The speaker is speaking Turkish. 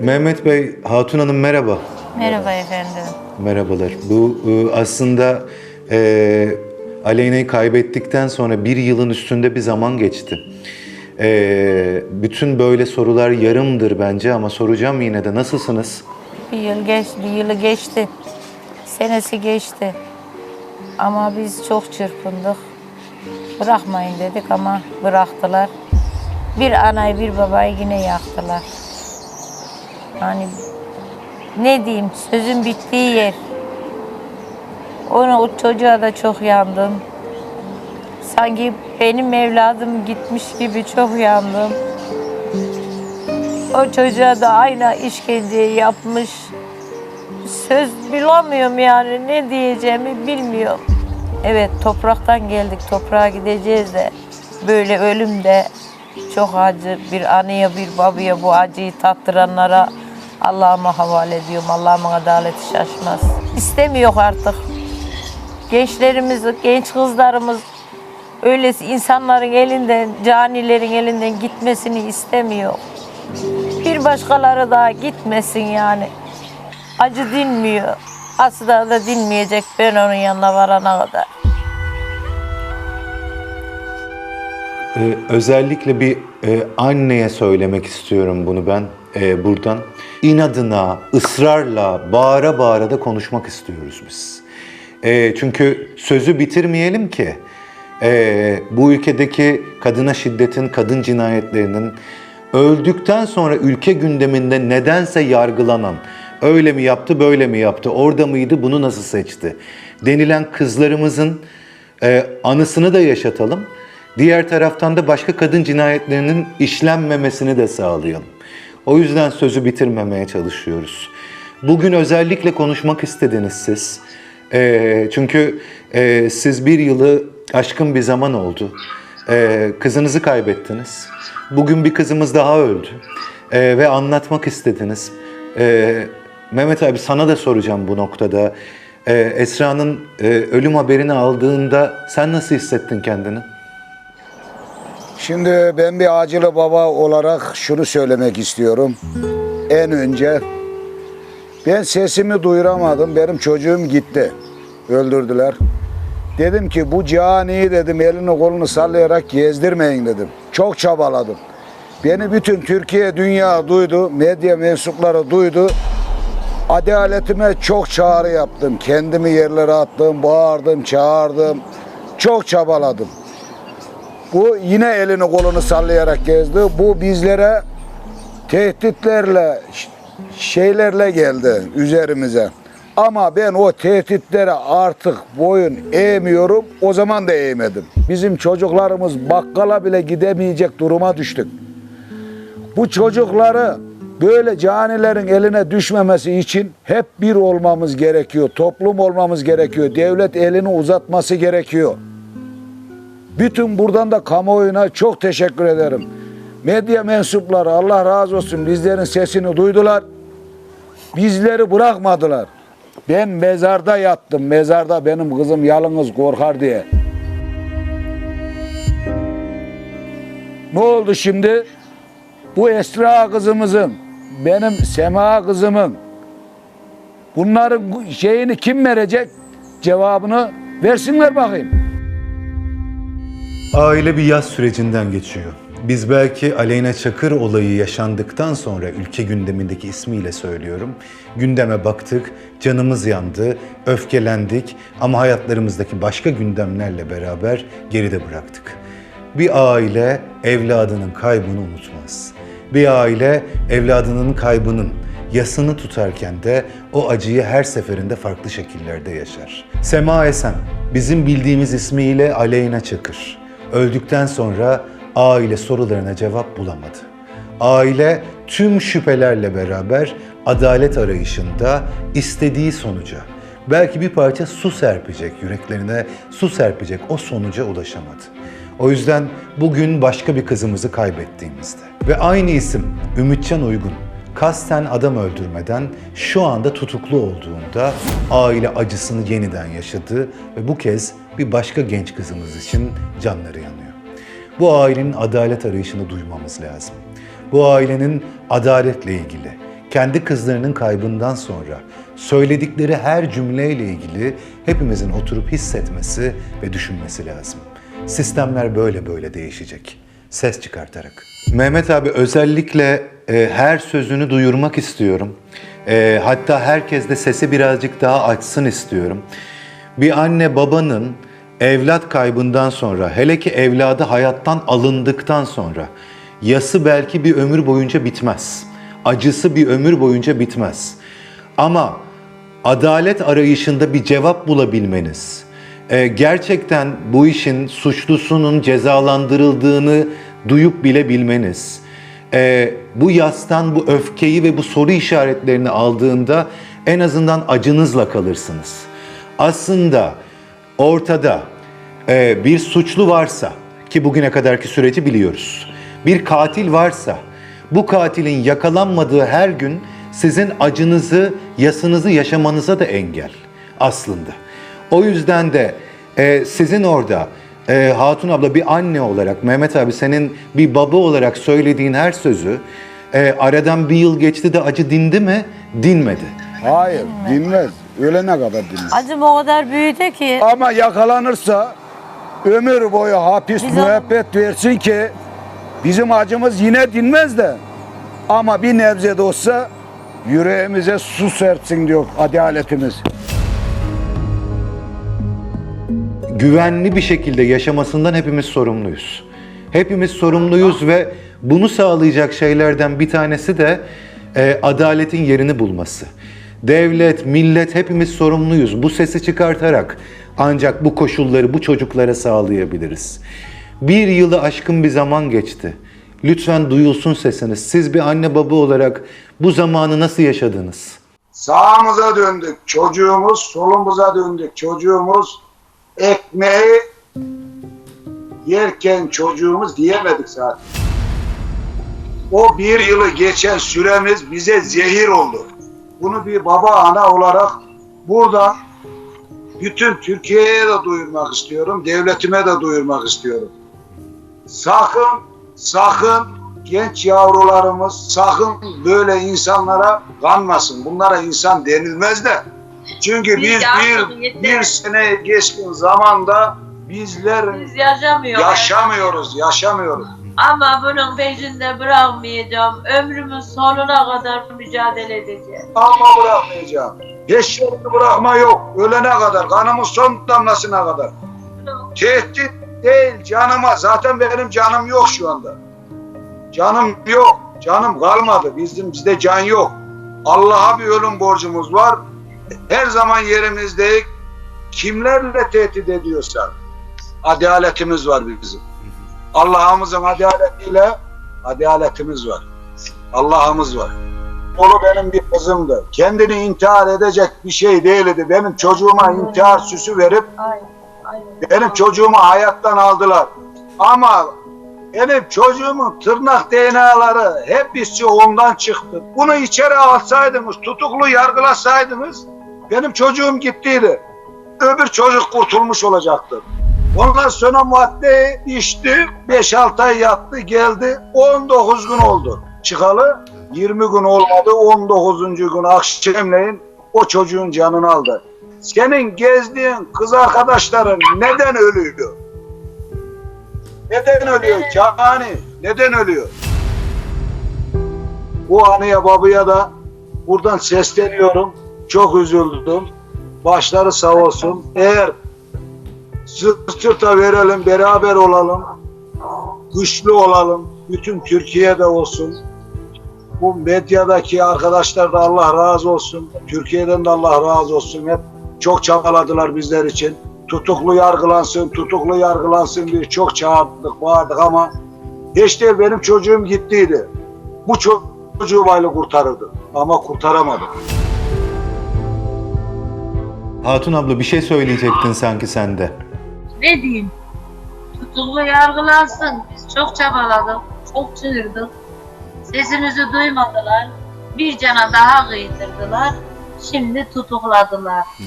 Mehmet Bey, Hatun Hanım merhaba. Merhaba efendim. Merhabalar. Bu e, aslında e, Aleyna'yı kaybettikten sonra bir yılın üstünde bir zaman geçti. E, bütün böyle sorular yarımdır bence ama soracağım yine de. Nasılsınız? Bir yıl geç, bir yılı geçti. Senesi geçti. Ama biz çok çırpındık. Bırakmayın dedik ama bıraktılar. Bir anayı bir babayı yine yaktılar. Yani ne diyeyim sözün bittiği yer. Ona o çocuğa da çok yandım. Sanki benim evladım gitmiş gibi çok yandım. O çocuğa da aynı işkenceyi yapmış. Söz bulamıyorum yani ne diyeceğimi bilmiyorum. Evet topraktan geldik toprağa gideceğiz de böyle ölüm de çok acı bir anıya bir babaya bu acıyı tattıranlara Allah'ıma havale ediyorum. Allah'ımın adaleti şaşmaz. İstemiyor artık. Gençlerimiz, genç kızlarımız öylesi insanların elinden, canilerin elinden gitmesini istemiyor. Bir başkaları daha gitmesin yani. Acı dinmiyor. Asla da dinmeyecek ben onun yanına varana kadar. E, özellikle bir e, anneye söylemek istiyorum bunu ben e, buradan. İnadına, ısrarla, bağıra bağıra da konuşmak istiyoruz biz. E, çünkü sözü bitirmeyelim ki e, bu ülkedeki kadına şiddetin, kadın cinayetlerinin öldükten sonra ülke gündeminde nedense yargılanan, öyle mi yaptı, böyle mi yaptı, orada mıydı, bunu nasıl seçti denilen kızlarımızın e, anısını da yaşatalım. Diğer taraftan da başka kadın cinayetlerinin işlenmemesini de sağlayalım. O yüzden sözü bitirmemeye çalışıyoruz. Bugün özellikle konuşmak istediniz siz. Ee, çünkü e, siz bir yılı aşkın bir zaman oldu. Ee, kızınızı kaybettiniz. Bugün bir kızımız daha öldü. Ee, ve anlatmak istediniz. Ee, Mehmet abi sana da soracağım bu noktada. Ee, Esra'nın e, ölüm haberini aldığında sen nasıl hissettin kendini? Şimdi ben bir acılı baba olarak şunu söylemek istiyorum. En önce ben sesimi duyuramadım. Benim çocuğum gitti. Öldürdüler. Dedim ki bu cani dedim elini kolunu sallayarak gezdirmeyin dedim. Çok çabaladım. Beni bütün Türkiye, dünya duydu. Medya mensupları duydu. Adaletime çok çağrı yaptım. Kendimi yerlere attım, bağırdım, çağırdım. Çok çabaladım. Bu yine elini kolunu sallayarak gezdi. Bu bizlere tehditlerle, şeylerle geldi üzerimize. Ama ben o tehditlere artık boyun eğmiyorum. O zaman da eğmedim. Bizim çocuklarımız bakkala bile gidemeyecek duruma düştük. Bu çocukları böyle canilerin eline düşmemesi için hep bir olmamız gerekiyor. Toplum olmamız gerekiyor. Devlet elini uzatması gerekiyor. Bütün buradan da kamuoyuna çok teşekkür ederim. Medya mensupları Allah razı olsun bizlerin sesini duydular. Bizleri bırakmadılar. Ben mezarda yattım. Mezarda benim kızım yalnız korkar diye. Ne oldu şimdi? Bu Esra kızımızın, benim Sema kızımın bunların bu şeyini kim verecek? Cevabını versinler bakayım. Aile bir yaz sürecinden geçiyor. Biz belki Aleyna Çakır olayı yaşandıktan sonra ülke gündemindeki ismiyle söylüyorum. Gündeme baktık, canımız yandı, öfkelendik ama hayatlarımızdaki başka gündemlerle beraber geride bıraktık. Bir aile evladının kaybını unutmaz. Bir aile evladının kaybının yasını tutarken de o acıyı her seferinde farklı şekillerde yaşar. Sema Esen, bizim bildiğimiz ismiyle Aleyna Çakır. Öldükten sonra aile sorularına cevap bulamadı. Aile tüm şüphelerle beraber adalet arayışında istediği sonuca, belki bir parça su serpecek yüreklerine, su serpecek o sonuca ulaşamadı. O yüzden bugün başka bir kızımızı kaybettiğimizde ve aynı isim Ümitcan Uygun kasten adam öldürmeden şu anda tutuklu olduğunda aile acısını yeniden yaşadı ve bu kez bir başka genç kızımız için canları yanıyor. Bu ailenin adalet arayışını duymamız lazım. Bu ailenin adaletle ilgili, kendi kızlarının kaybından sonra söyledikleri her cümleyle ilgili hepimizin oturup hissetmesi ve düşünmesi lazım. Sistemler böyle böyle değişecek. Ses çıkartarak. Mehmet abi özellikle e, her sözünü duyurmak istiyorum. E, hatta herkes de sesi birazcık daha açsın istiyorum. Bir anne babanın evlat kaybından sonra, hele ki evladı hayattan alındıktan sonra yası belki bir ömür boyunca bitmez. Acısı bir ömür boyunca bitmez. Ama adalet arayışında bir cevap bulabilmeniz, e, gerçekten bu işin suçlusunun cezalandırıldığını duyup bilebilmeniz, e, bu yastan bu öfkeyi ve bu soru işaretlerini aldığında en azından acınızla kalırsınız. Aslında ortada e, bir suçlu varsa ki bugüne kadarki süreci biliyoruz. Bir katil varsa bu katilin yakalanmadığı her gün sizin acınızı, yasınızı yaşamanıza da engel aslında. O yüzden de e, sizin orada e, Hatun abla bir anne olarak, Mehmet abi senin bir baba olarak söylediğin her sözü e, aradan bir yıl geçti de acı dindi mi? Dinmedi. Hayır dinmez. Ölene kadar dinmez. Acım o kadar büyüdü ki Ama yakalanırsa ömür boyu hapis Biz- müebbet versin ki bizim acımız yine dinmez de ama bir nebze de olsa yüreğimize su serpsin diyor adaletimiz. Güvenli bir şekilde yaşamasından hepimiz sorumluyuz. Hepimiz sorumluyuz ve bunu sağlayacak şeylerden bir tanesi de e, adaletin yerini bulması. Devlet, millet hepimiz sorumluyuz. Bu sesi çıkartarak ancak bu koşulları bu çocuklara sağlayabiliriz. Bir yılı aşkın bir zaman geçti. Lütfen duyulsun sesiniz. Siz bir anne baba olarak bu zamanı nasıl yaşadınız? Sağımıza döndük çocuğumuz, solumuza döndük çocuğumuz. Ekmeği yerken çocuğumuz diyemedik zaten. O bir yılı geçen süremiz bize zehir oldu. Bunu bir baba ana olarak burada bütün Türkiye'ye de duyurmak istiyorum, devletime de duyurmak istiyorum. Sakın, sakın genç yavrularımız sakın böyle insanlara kanmasın. Bunlara insan denilmez de. Çünkü Biz bir, yeter. bir sene geçkin zamanda bizler Biz yaşamıyoruz. yaşamıyoruz, yaşamıyoruz. Ama bunun peşinde bırakmayacağım. Ömrümün sonuna kadar mücadele edeceğim. Ama bırakmayacağım. Yerini bırakma yok. Ölene kadar, kanımın son damlasına kadar. Tehdit değil canıma. Zaten benim canım yok şu anda. Canım yok. Canım kalmadı. Bizim bizde can yok. Allah'a bir ölüm borcumuz var. Her zaman yerimizdeyiz. Kimlerle tehdit ediyorsa adaletimiz var bizim. Allah'ımızın adaletiyle adaletimiz var. Allah'ımız var. Onu benim bir kızımdı. Kendini intihar edecek bir şey değildi. Benim çocuğuma intihar süsü verip benim çocuğumu hayattan aldılar. Ama benim çocuğumun tırnak DNA'ları hepsi ondan çıktı. Bunu içeri alsaydınız, tutuklu yargılasaydınız benim çocuğum gittiydi. Öbür çocuk kurtulmuş olacaktı. Ondan sonra madde içti, 5-6 ay yattı geldi, 19 gün oldu. Çıkalı 20 gün olmadı, 19. gün akşamleyin o çocuğun canını aldı. Senin gezdiğin kız arkadaşların neden ölüyor? Neden ölüyor? Cani neden ölüyor? Bu anıya babaya da buradan sesleniyorum. Çok üzüldüm. Başları sağ olsun. Eğer sırt sırta verelim, beraber olalım. Güçlü olalım. Bütün Türkiye'de olsun. Bu medyadaki arkadaşlar da Allah razı olsun. Türkiye'den de Allah razı olsun. Hep çok çabaladılar bizler için. Tutuklu yargılansın, tutuklu yargılansın diye çok çağırdık, bağırdık ama hiç değil benim çocuğum gittiydi. Bu ço- çocuğu baylı kurtarırdı ama kurtaramadı. Hatun abla bir şey söyleyecektin sanki sen de. Ne diyeyim? Tutuklu yargılansın. Biz çok çabaladık. Çok çığırdık. Sesimizi duymadılar. Bir cana daha kıydırdılar. Şimdi tutukladılar.